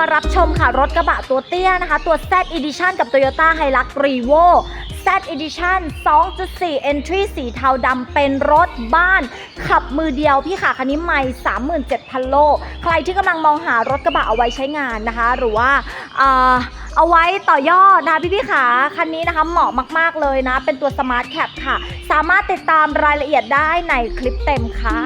มารับชมค่ะ รถกระบะตัวเตี้ยนะคะ ตัว Z Edition กับ Toyota Hilux Revo Z Edition 2.4 Entry สีเทาดำเป็นรถบ้าน ขับมือเดียวพี่ค่ะ คันนี้ใหม่37,000 โล ใครที่กำลังมองหารถกระบะเอาไว้ใช้งานนะคะ หรือว่าเอาไว้ต่อยอดนะพี่พี่ขาคันนี้นะคะเหมาะมาก ๆ เลยนะ เป็นตัว Smart Cap ค่ะ สามารถติดตามรายละเอียดได้ในคลิปเต็มค่ะ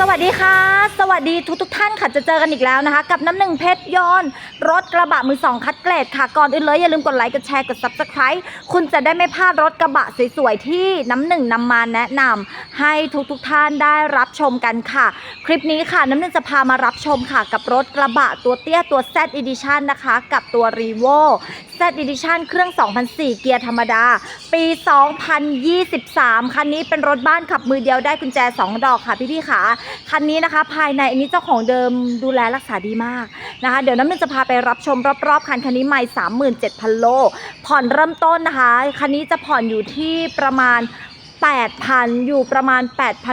สวัสดีค่ะ สวัสดีทุกทุกท่านค่ะจะเจอกันอีกแล้วนะคะ กับน้ำหนึ่งเพชรยนต์รถกระบะมือสองคัดเกรดค่ะ ก่อนอื่นเลยอย่าลืมกดไลค์กดแชร์กด subscribe คุณจะได้ไม่พลาดรถกระบะสวยๆที่น้ำหนึ่งนำมาแนะนำให้ทุกทุกท่านได้รับชมกันค่ะ คลิปนี้ค่ะน้ำหนึ่งจะพามารับชมค่ะ กับรถกระบะตัวเตี้ยตัว Z Edition นะคะ กับตัว Revo Z Edition เครื่อง 2004 เกียร์ธรรมดา ปี 2023 คันนี้เป็นรถบ้านขับมือเดียวได้กุญแจ 2 ดอกค่ะพี่ๆค่ะ คันนี้นะคะ ภายในอันนี้เจ้าของเดิมดูแลรักษาดีมากนะคะ เดี๋ยวน้ำมันจะพาไปรับชมรอบๆ คันคันนี้ไม่ 37,000 โล ผ่อนเริ่มต้นนะคะ คันนี้จะผ่อนอยู่ที่ประมาณ8,000 อยู่ประมาณ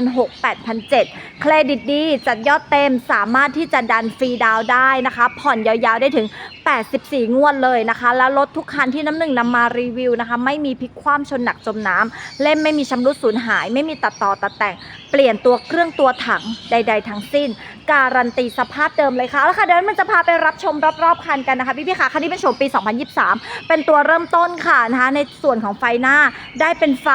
8,600 8,700 เครดิตดี จัดยอดเต็มสามารถที่จะดันฟรีดาวได้นะคะ ผ่อนยาวๆได้ถึง84 งวดเลยนะคะ แล้วรถทุกคันที่น้ำหนึ่งนำมารีวิวนะคะ ไม่มีพลิกคว่ำชนหนักจมน้ำเล่มไม่มีชำรุดสูญหาย ไม่มีตัดต่อตัดแต่ง เปลี่ยนตัวเครื่องตัวถังใด ๆ ทั้งสิ้น การันตีสภาพเดิมเลยค่ะแล้วค่ะเดี๋ยวมันจะพาไปรับชมรอบๆคันกันนะคะพี่ๆค่ะคันนี้เป็นโฉมปี 2023 เป็นตัวเริ่มต้นค่ะนะคะในส่วนของไฟหน้าได้เป็นไฟ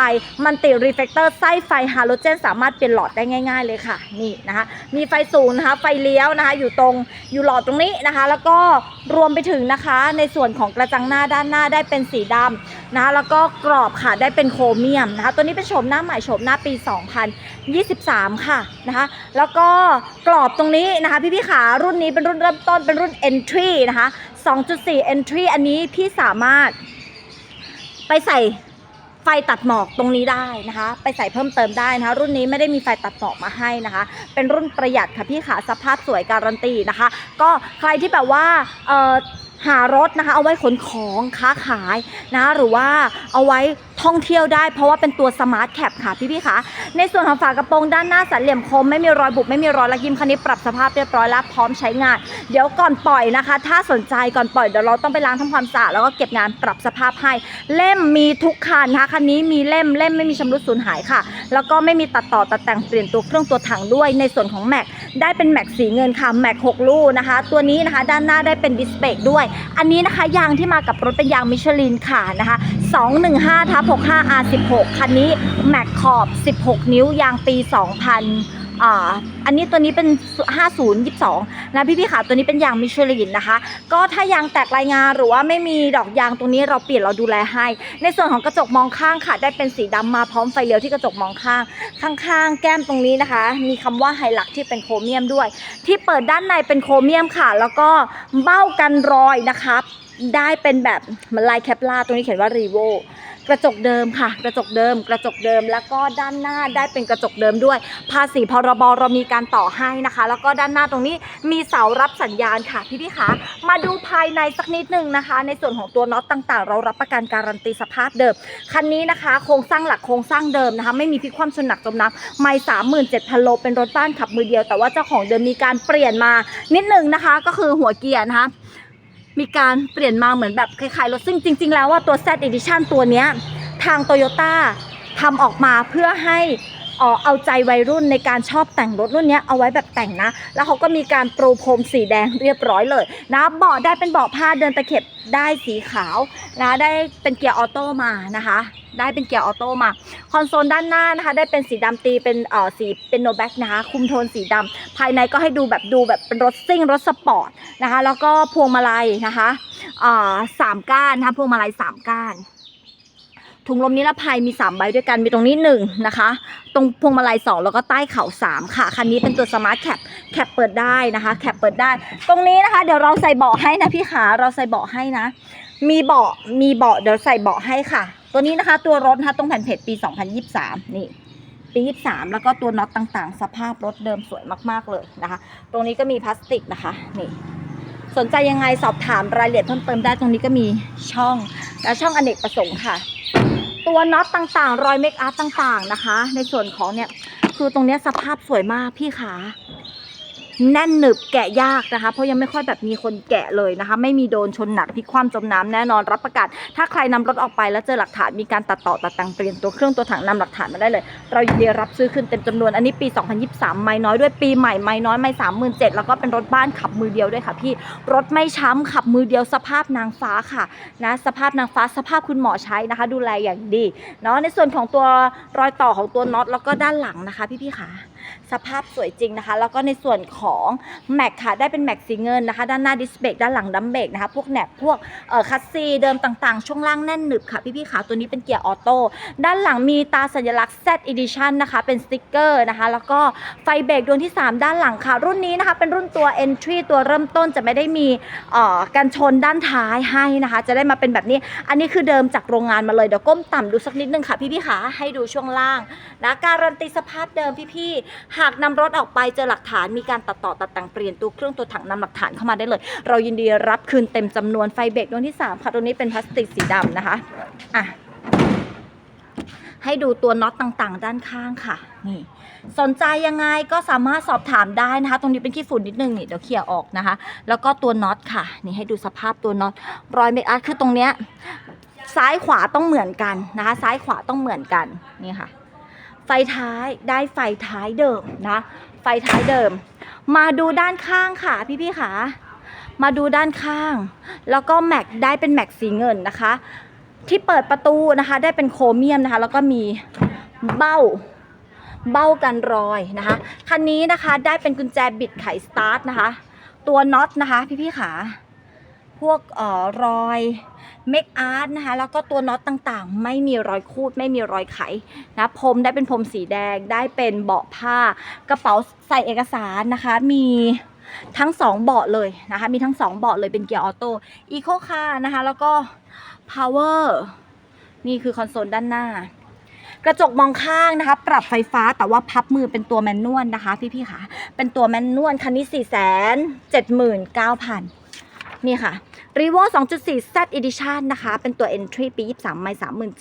มันติรีเฟกเตอร์ไส้ไฟฮาโลเจน สามารถเปลี่ยนหลอดได้ง่าย ๆ เลยค่ะนี่นะคะมีไฟสูงนะคะไฟเลี้ยวนะคะอยู่ตรงอยู่หลอดตรงนี้นะคะ แล้วก็รวมไปถึงนะคะในส่วนของกระจังหน้าด้านหน้าได้เป็นสีดำนะแล้วก็กรอบค่ะได้เป็นโครเมียมนะคะตัวนี้เป็นโฉมหน้าใหม่โฉมหน้าปี 2023 ค่ะนะคะแล้วก็กรอบตรงนี้นะคะพี่พี่ๆขารุ่นนี้เป็นรุ่นเริ่มต้นเป็นรุ่น entry นะคะ2.4 entry อันนี้พี่สามารถไปใส่ ไฟตัดหมอกตรงนี้ได้นะคะ ไปใส่เพิ่มเติมได้นะคะ รุ่นนี้ไม่ได้มีไฟตัดหมอกมาให้นะคะ เป็นรุ่นประหยัดค่ะพี่ขาสภาพสวยการันตีนะคะ ก็ใครที่แบบว่าเออ หารถนะคะเอาไว้ขนของค้าขายนะหรือว่าเอาไว้ท่องเที่ยวได้ เพราะว่าเป็นตัวสมาร์ทแคปค่ะพี่พี่ๆคะในส่วนของฝากระโปรงด้านหน้าสันเหลี่ยมคมไม่มีรอยบุบไม่มีรอยลักยิ้มคันนี้ปรับสภาพเรียบร้อยแล้วพร้อมใช้งาน เดี๋ยวก่อนปล่อยนะคะ ถ้าสนใจก่อนปล่อยเดี๋ยวเราต้องไปล้างทำความสะอาดแล้วก็เก็บงานปรับสภาพให้ เล่มมีทุกคันนะคะคันนี้มีเล่มเล่มไม่มีชำรุดสูญหายค่ะ แล้วก็ไม่มีตัดต่อตัดแต่งเปลี่ยนตัวเครื่องตัวถังด้วยในส่วนของแม็กได้เป็นแม็กสีเงินค่ะแม็ก6ลูกนะคะ ตัวนี้นะคะด้านหน้าได้เป็นดิสเบรกด้วยอันนี้นะคะยางที่มากับรถเป็นยางมิชลินค่ะนะคะ 215ทับ65 R16 คันนี้แม็กขอบ 16 นิ้วยางปี 2000 อ่าอันนี้ตัวนี้เป็น 5022 นะพี่พี่ๆขาตัวนี้เป็นยางมิชลินนะคะ ก็ถ้ายางแตกรายงานหรือว่าไม่มีดอกยางตรงนี้เราเปลี่ยนเราดูแลให้ ในส่วนของกระจกมองข้างค่ะ ได้เป็นสีดำมาพร้อมไฟเลี้ยวที่กระจกมองข้าง ข้างๆ แก้มตรงนี้นะคะ มีคำว่าไฮลักที่เป็นโครเมียมด้วย ที่เปิดด้านในเป็นโครเมียมค่ะ แล้วก็เบ้ากันรอยนะคะได้เป็นแบบลายแคปลาตรงนี้เขียนว่ารีโว กระจกเดิมค่ะ กระจกเดิม กระจกเดิม แล้วก็ด้านหน้าได้เป็นกระจกเดิมด้วย ภาษีพรบเรามีการต่อให้นะคะ แล้วก็ด้านหน้าตรงนี้มีเสารับสัญญาณค่ะพี่พี่คะมาดูภายในสักนิดหนึ่งนะคะ ในส่วนของตัวน็อตต่างๆ เรารับประกันการันตีสภาพเดิมคันนี้นะคะโครงสร้างหลักโครงสร้างเดิมนะคะ ไม่มีพิกคว่ำชนหนักจมน้ำไม่สามหมื่นเจ็ดพันโลเป็นรถบ้านขับมือเดียว แต่ว่าเจ้าของเดิมมีการเปลี่ยนมานิดหนึ่งนะคะ ก็คือหัวเกียร์นะคะ มีการเปลี่ยนมาเหมือนแบบคล้ายๆรถซึ่งจริง ๆ แล้วว่าตัว Z Edition ตัวเนี้ยทางโตโยต้าทำออกมาเพื่อให้ เอ่อเอาใจวัยรุ่นในการชอบแต่งรถรุ่นนี้เอาไว้แบบแต่งนะ แล้วเขาก็มีการโปรพรมสีแดงเรียบร้อยเลยนะเบาะได้เป็นเบาะผ้าเดินตะเข็บได้สีขาวนะได้เป็นเกียร์ออโต้มานะคะ ได้เป็นเกียร์ออโต้มาคอนโซลด้านหน้านะคะ ได้เป็นสีดำตีเป็นเอ่อสีเป็นโนแบ็กนะคะ คุมโทนสีดำภายในก็ให้ดูแบบดูแบบเป็นรถซิ่งรถสปอร์ตนะคะ แล้วก็พวงมาลัยนะคะอ่าสามก้านนะคะพวงมาลัยสามก้าน ถุงลมนิรภัยมี 3 ใบด้วยกันมีตรงนี้1นะคะ ตรงพวงมาลัย 2 แล้วก็ใต้เข่า3 ค่ะ คันนี้เป็นตัวสมาร์ทแคปแคปเปิดได้นะคะแคปเปิดได้ ตรงนี้นะคะเดี๋ยวเราใส่เบาะให้นะพี่ขาเราใส่เบาะให้นะ มีเบาะมีเบาะเดี๋ยวใส่เบาะให้ค่ะ ตัวนี้นะคะตัวรถนะคะตรงแผ่นเพจปี 2023 นี่ปี23แล้วก็ตัวน็อตต่างๆ สภาพรถเดิมสวยมากๆเลยนะคะ ตรงนี้ก็มีพลาสติกนะคะนี่สนใจยังไงสอบถามรายละเอียดเพิ่มเติมได้ตรงนี้ก็มีช่องและช่องอเนกประสงค์ค่ะ ตัวน็อตต่างๆ รอยเมคอัพต่างๆนะคะ ในส่วนของเนี่ย คือตรงเนี้ยสภาพสวยมากพี่ขา แน่นหนึบแกะยากนะคะ เพราะยังไม่ค่อยแบบมีคนแกะเลยนะคะ ไม่มีโดนชนหนักพลิกคว่ำจมน้ำแน่นอนรับประกันถ้าใครนำรถออกไปแล้วเจอหลักฐานมีการตัดต่อตัดแต่งเปลี่ยนตัวเครื่องตัวถังนำหลักฐานมาได้เลย เรายินดีรับซื้อคืนเต็มจำนวนอันนี้ปี 2023 ไม่น้อยด้วยปีใหม่ไม่น้อยไม่37,000แล้วก็เป็นรถบ้านขับมือเดียวด้วยค่ะพี่รถไม่ช้ำขับมือเดียวสภาพนางฟ้าค่ะนะสภาพนางฟ้าสภาพคุณหมอใช้นะคะ ดูแลอย่างดีเนาะในส่วนของตัวรอยต่อของตัวน็อตแล้วก็ด้านหลังนะคะพี่ๆค่ะ สภาพสวยจริงนะคะ แล้วก็ในส่วนของแม็กค่ะได้เป็นแม็กสีเงินนะคะ ด้านหน้าดิสเบรกด้านหลังดัมเบรกนะคะพวกแหนบพวกเอ่อคัสซีเดิมต่างๆ ช่วงล่างแน่นหนึบค่ะพี่ๆค่ะตัวนี้เป็นเกียร์ออโต้ด้านหลังมีตาสัญลักษณ์ Z Edition นะคะเป็นสติ๊กเกอร์นะคะ แล้วก็ไฟเบรกดวงที่ 3 ด้านหลังค่ะ รุ่นนี้นะคะเป็นรุ่นตัว Entry ตัวเริ่มต้นจะไม่ได้มีเอ่อกันชนด้านท้ายให้นะคะ จะได้มาเป็นแบบนี้ อันนี้คือเดิมจากโรงงานมาเลยเดี๋ยวก้มต่ำดูสักนิดนึงค่ะพี่ๆค่ะให้ดูช่วงล่างนะการันตีสภาพเดิมพี่ๆหากนำรถออกไปเจอหลักฐานมีการตัดต่อตัดแต่งเปลี่ยนตัวเครื่องตัวถังนำหลักฐานเข้ามาได้เลย เรายินดีรับคืนเต็มจำนวนไฟเบรกดวงที่3ค่ะตัวนี้เป็นพลาสติกสีดำนะคะอะให้ดูตัวน็อตต่างๆ ด้านข้างค่ะนี่สนใจยังไงก็สามารถสอบถามได้นะคะ ตรงนี้เป็นขี้ฝุ่นนิดนึงนี่เดี๋ยวเคลียร์ออกนะคะ แล้วก็ตัวน็อตค่ะ นี่ให้ดูสภาพตัวน็อตรอยเมคอัพคือตรงเนี้ยซ้ายขวาต้องเหมือนกันนะคะ ซ้ายขวาต้องเหมือนกันนี่ค่ะ ไฟท้ายได้ไฟท้ายเดิมนะ ไฟท้ายเดิม มาดูด้านข้างค่ะพี่ๆค่ะมาดูด้านข้าง แล้วก็แม็กได้เป็นแม็กสีเงินนะคะ ที่เปิดประตูนะคะ ได้เป็นโครเมียมนะคะ แล้วก็มีเบ้าเบ้ากันรอยนะคะ คันนี้นะคะได้เป็นกุญแจบิดไขสตาร์ทนะคะ ตัวน็อตนะคะ พี่ๆค่ะ พวกออรอยเมคอาร์ตนะคะ แล้วก็ตัวน็อตต่างๆ ไม่มีรอยคูด ไม่มีรอยไขนะพรมได้เป็นพรมสีแดงได้เป็นเบาะผ้ากระเป๋าใส่เอกสารนะคะ มีทั้งสองเบาะเลยนะคะ มีทั้งสองเบาะเลยเป็นเกียร์ออโต้อีโคคาร์นะคะ แล้วก็ power นี่คือคอนโซลด้านหน้า กระจกมองข้างนะคะ ปรับไฟฟ้าแต่ว่าพับมือเป็นตัวแมนนวลนะคะ พี่ๆค่ะ เป็นตัวแมนนวลคันนี้4 7 9 0 0 0นี่ค่ะ r e v o 2.4 Z Edition นะคะ เป็นตัว Entry ปี 23 ไม่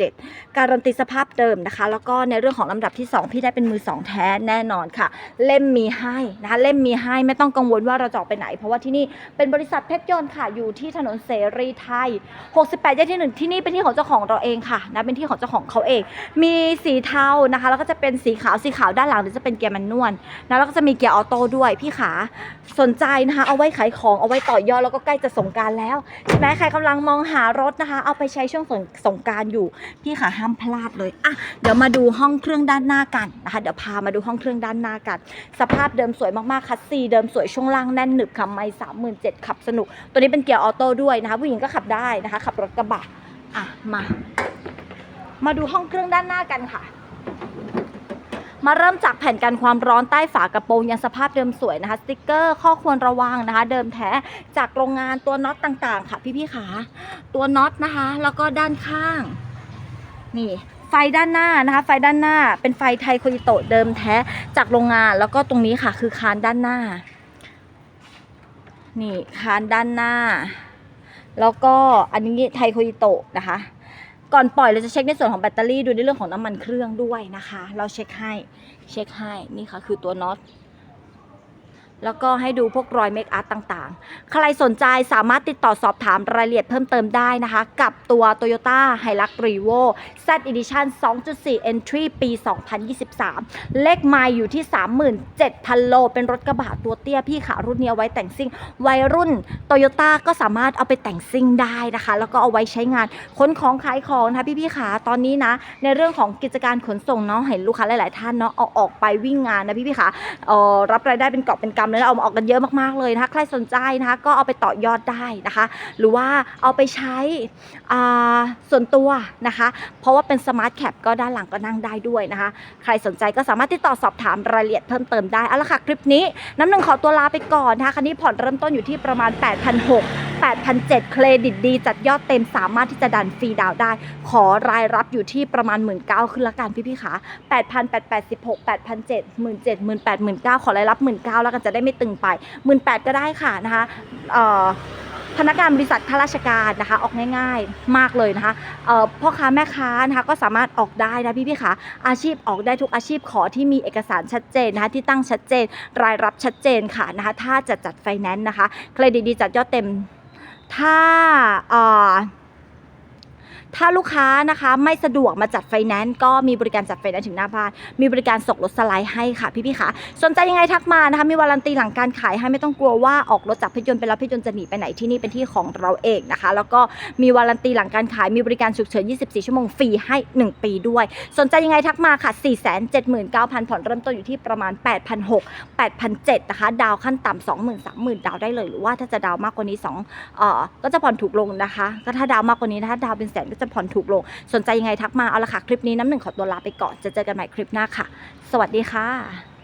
37,000 การันตีสภาพเดิมนะคะ แล้วก็ในเรื่องของลำดับที่ 2 พี่ได้เป็นมือ 2 แท้แน่นอนค่ะ เล่มมีให้นะคะ เล่มมีให้ไม่ต้องกังวลว่าเราจะออกไปไหน เพราะว่าที่นี่เป็นบริษัทเพชรยนต์ค่ะ อยู่ที่ถนนเสรีไทย 68แยกที่ 1 ที่นี่เป็นที่ของเจ้าของเราเองค่ะนะ เป็นที่ของเจ้าของเขาเอง มีสีเทานะคะ แล้วก็จะเป็นสีขาว สีขาวด้านหลังจะเป็นเกียร์แมนนวลนะ แล้วก็จะมีเกียร์ออโต้ด้วย พี่ขา สนใจนะคะ เอาไว้ขายของ เอาไว้ต่อยอด แล้วก็ใกล้จะสงการแล้วใช่ไหมใครกำลังมองหารถนะคะ เอาไปใช้ช่วงสงสงการอยู่ พี่ขาห้ามพลาดเลยอะเดี๋ยวมาดูห้องเครื่องด้านหน้ากันนะคะเดี๋ยวพามาดูห้องเครื่องด้านหน้ากัน สภาพเดิมสวยมากๆคัสซีเดิมสวยช่วงล่างแน่นหนึบค่ะไม่สามหมื่นเจ็ดขับสนุก ตัวนี้เป็นเกียร์ออโต้ด้วยนะคะ ผู้หญิงก็ขับได้นะคะ ขับรถกระบะอะมา มาดูห้องเครื่องด้านหน้ากันค่ะ มาเริ่มจากแผ่นกันความร้อนใต้ฝากระโปรงยังสภาพเดิมสวยนะคะสติกเกอร์ข้อควรระวังนะคะ เดิมแท้จากโรงงานตัวน็อตต่างๆ ค่ะพี่ๆขาตัวน็อตนะคะ แล้วก็ด้านข้าง นี่ไฟด้านหน้านะคะ ไฟด้านหน้าเป็นไฟไทโคยิโตะเดิมแท้จากโรงงาน แล้วก็ตรงนี้ค่ะ คือคานด้านหน้า นี่คานด้านหน้า แล้วก็อันนี้ไทโคยิโตะนะคะ ก่อนปล่อยเราจะเช็คในส่วนของแบตเตอรี่ดูในเรื่องของน้ำมันเครื่องด้วยนะคะ เราเช็คให้เช็คให้นี่ค่ะคือตัวน็อต แล้วก็ให้ดูพวกรอยเมคอัพต่างๆ ใครสนใจสามารถติดต่อสอบถามรายละเอียดเพิ่มเติมได้นะคะ กับตัว Toyota Hilux Revo Z Edition 2.4 Entry ปี 2023 เลขไมล์อยู่ที่ 37,000 โล เป็นรถกระบะตัวเตี้ยพี่ขารุ่นนี้เอาไว้แต่งซิ่ง วัยรุ่น Toyota ก็สามารถเอาไปแต่งซิ่งได้นะคะ แล้วก็เอาไว้ใช้งานขนของขายของนะคะพี่ๆขาตอนนี้นะ ในเรื่องของกิจการขนส่งเนาะเห็นลูกค้าหลายๆท่านเนาะเอาออกไปวิ่งงานนะพี่ๆขาเออรับรายได้เป็นกอบเป็นกำำเลยนะเอามาออกกันเยอะมากๆเลยนะคะ ใครสนใจนะคะ ก็เอาไปต่อยอดได้นะคะ หรือว่าเอาไปใช้ส่วนตัวนะคะ เพราะว่าเป็นสมาร์ทแคปก็ด้านหลังก็นั่งได้ด้วยนะคะ ใครสนใจก็สามารถติดต่อสอบถามรายละเอียดเพิ่มเติมได้เอาละค่ะคลิปนี้น้ำหนึ่งขอตัวลาไปก่อนนะคะคันนี้ผ่อนเริ่มต้นอยู่ที่ประมาณ 8,600 8,700เครดิตดี จัดยอดเต็มสามารถที่จะดันฟรีดาวน์ได้ ขอรายรับอยู่ที่ประมาณ 1 9ื่นขึ้นละกันพี่ๆขา8,000 886 8,700 17,000 18,000 19,000ขอรายรับ 1 9ื่นแล้วกันจะได้ไม่ตึงไป18,000ก็ได้ค่ะนะคะพนักงานบริษัทข้าราชการนะคะออกง่ายๆมากเลยนะคะพ่อค้าแม่ค้านะคะก็สามารถออกได้นะพี่ๆขาอาชีพออกได้ทุกอาชีพขอที่มีเอกสารชัดเจนนะคะที่ตั้งชัดเจน รายรับชัดเจนค่ะนะคะถ้าจะจัดไฟแนนซ์นะคะเครดิตดีจัดยอดเต็มถ้า ถ้าลูกค้านะคะไม่สะดวกมาจัดไฟแนนซ์ก็มีบริการจัดไฟแนนซ์ถึงหน้าบ้าน มีบริการส่งรถสไลด์ให้ค่ะพี่ๆค่ะ สนใจยังไงทักมานะคะ มีวารันตีหลังการขายให้ไม่ต้องกลัวว่าออกรถจากพชรยนต์ไปแล้วพชรยนต์จะหนีไปไหนที่นี่เป็นที่ของเราเองนะคะ แล้วก็มีวารันตีหลังการขาย มีบริการฉุกเฉิน 24 ชั่วโมงฟรีให้ 1 ปีด้วย สนใจยังไงทักมาค่ะ 479,000 ผ่อนเริ่มต้นอยู่ที่ประมาณ 8,600 8,700 นะคะ ดาวขั้นต่ำ20,000 30,000 ดาวได้เลย หรือว่าถ้าจะดาวมากกว่านี้2เอ่อก็จะผ่อนถูกลงนะคะ ก็ถ้าดาวมากกว่านี้ถ้าดาวเป็นแสนก็จะผ่อนถูกลง สนใจยังไงทักมาเอาละค่ะคลิปนี้น้ำหนึ่งขอตัวลาไปก่อนจะเจอกันใหม่คลิปหน้าค่ะ สวัสดีค่ะ